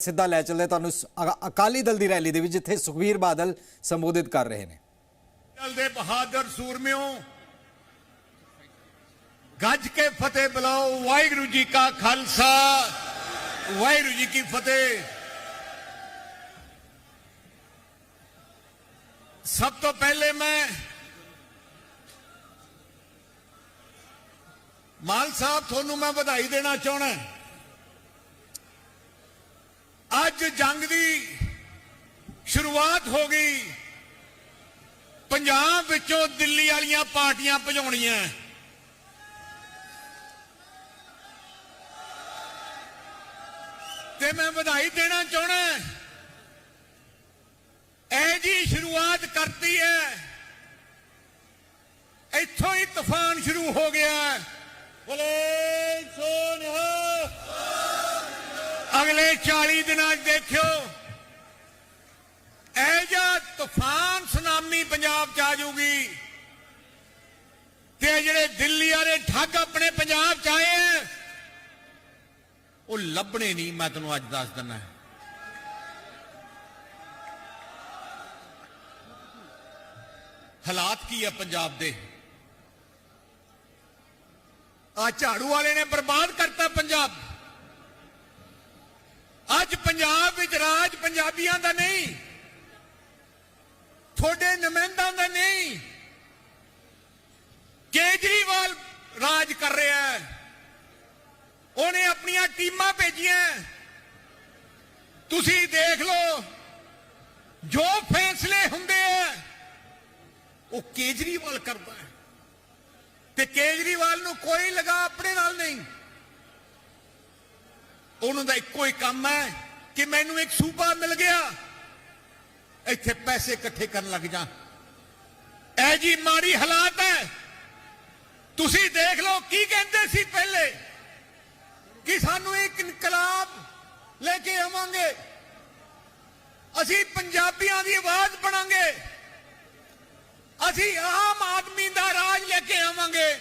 ਸਿੱਧਾ ਲੈ ਚੱਲਦੇ ਤੁਹਾਨੂੰ ਅਕਾਲੀ ਦਲ ਦੀ ਰੈਲੀ ਦੇ ਵਿੱਚ, ਜਿੱਥੇ ਸੁਖਵੀਰ ਬਾਦਲ ਸੰਬੋਧਿਤ ਕਰ ਰਹੇ ਨੇ। ਦਲ ਦੇ ਬਹਾਦਰ ਸੂਰਮਿਓ, ਗੱਜ ਕੇ ਫਤਿਹ ਬੁਲਾਓ, ਵਾਹਿਗੁਰੂ ਜੀ ਕਾ ਖਾਲਸਾ, ਵਾਹਿਗੁਰੂ ਜੀ ਕੀ ਫਤਿਹ। ਸਭ ਤੋਂ ਪਹਿਲੇ ਮੈਂ ਮਾਨ ਸਾਹਿਬ, ਤੁਹਾਨੂੰ ਮੈਂ ਵਧਾਈ ਦੇਣਾ ਚਾਹਣਾ ਅੱਜ ਜੰਗ ਦੀ ਸ਼ੁਰੂਆਤ ਹੋ ਗਈ। ਪੰਜਾਬ ਵਿੱਚੋਂ ਦਿੱਲੀ ਵਾਲੀਆਂ ਪਾਰਟੀਆਂ ਭਜਾਉਣੀਆਂ। ਤੇ ਮੈਂ ਵਧਾਈ ਦੇਣਾ ਚਾਹਣਾ ਇਹ ਜੀ ਸ਼ੁਰੂਆਤ ਕਰਤੀ ਹੈ। ਇੱਥੋਂ ਹੀ ਤੂਫਾਨ ਸ਼ੁਰੂ ਹੋ ਗਿਆ ਹੈ। ਬੋਲੇ ਸੋਨਿਹਾ ਅਗਲੇ 40 ਦਿਨਾਂ 'ਚ ਦੇਖਿਓ, ਇਹ ਜਿਹਾ ਤੂਫਾਨ ਸੁਨਾਮੀ ਪੰਜਾਬ ਚ ਆ ਜਾਊਗੀ ਤੇ ਇਹ ਜਿਹੜੇ ਦਿੱਲੀ ਵਾਲੇ ਠੱਗ ਆਪਣੇ ਪੰਜਾਬ ਚ ਆਏ ਆ, ਉਹ ਲੱਭਣੇ ਨਹੀਂ, ਮੈਂ ਤੈਨੂੰ ਅੱਜ ਦੱਸ ਦਿੰਦਾ। ਹਾਲਾਤ ਕੀ ਆ ਪੰਜਾਬ ਦੇ? ਆ ਝਾੜੂ ਵਾਲੇ ਨੇ ਬਰਬਾਦ ਕਰਤਾ ਪੰਜਾਬ ਅੱਜ ਪੰਜਾਬ ਵਿੱਚ ਰਾਜ ਪੰਜਾਬੀਆਂ ਦਾ ਨਹੀਂ, ਤੁਹਾਡੇ ਨੁਮਾਇੰਦਾਂ ਦਾ ਨਹੀਂ। ਕੇਜਰੀਵਾਲ ਰਾਜ ਕਰ ਰਿਹਾ ਹੈ। ਉਹਨੇ ਆਪਣੀਆਂ ਟੀਮਾਂ ਭੇਜੀਆਂ ਤੁਸੀਂ ਦੇਖ ਲਓ, ਜੋ ਫੈਸਲੇ ਹੁੰਦੇ ਆ, ਉਹ ਕੇਜਰੀਵਾਲ ਕਰਦਾ ਹੈ। ਤੇ ਕੇਜਰੀਵਾਲ ਨੂੰ ਕੋਈ ਲਗਾ ਆਪਣੇ ਨਾਲ ਨਹੀਂ। ਉਹਨਾਂ ਦਾ ਇੱਕੋ ਹੀ ਕੰਮ ਹੈ ਕਿ ਮੈਨੂੰ ਇੱਕ ਸੂਬਾ ਮਿਲ ਗਿਆ। ਇੱਥੇ ਪੈਸੇ ਇਕੱਠੇ ਕਰਨ ਲੱਗ ਜਾ। ਐ ਜੀ ਮਾੜੀ ਹਾਲਾਤ ਹੈ। ਤੁਸੀਂ ਦੇਖ ਲਓ ਕੀ ਕਹਿੰਦੇ ਸੀ ਪਹਿਲੇ ਕਿ ਸਾਨੂੰ ਇੱਕ ਇਨਕਲਾਬ ਲੈ ਕੇ ਆਵਾਂਗੇ। ਅਸੀਂ ਪੰਜਾਬੀਆਂ ਦੀ ਆਵਾਜ਼ ਬਣਾਂਗੇ। ਅਸੀਂ ਆਮ ਆਦਮੀ ਦਾ ਰਾਜ ਲੈ ਕੇ ਆਵਾਂਗੇ।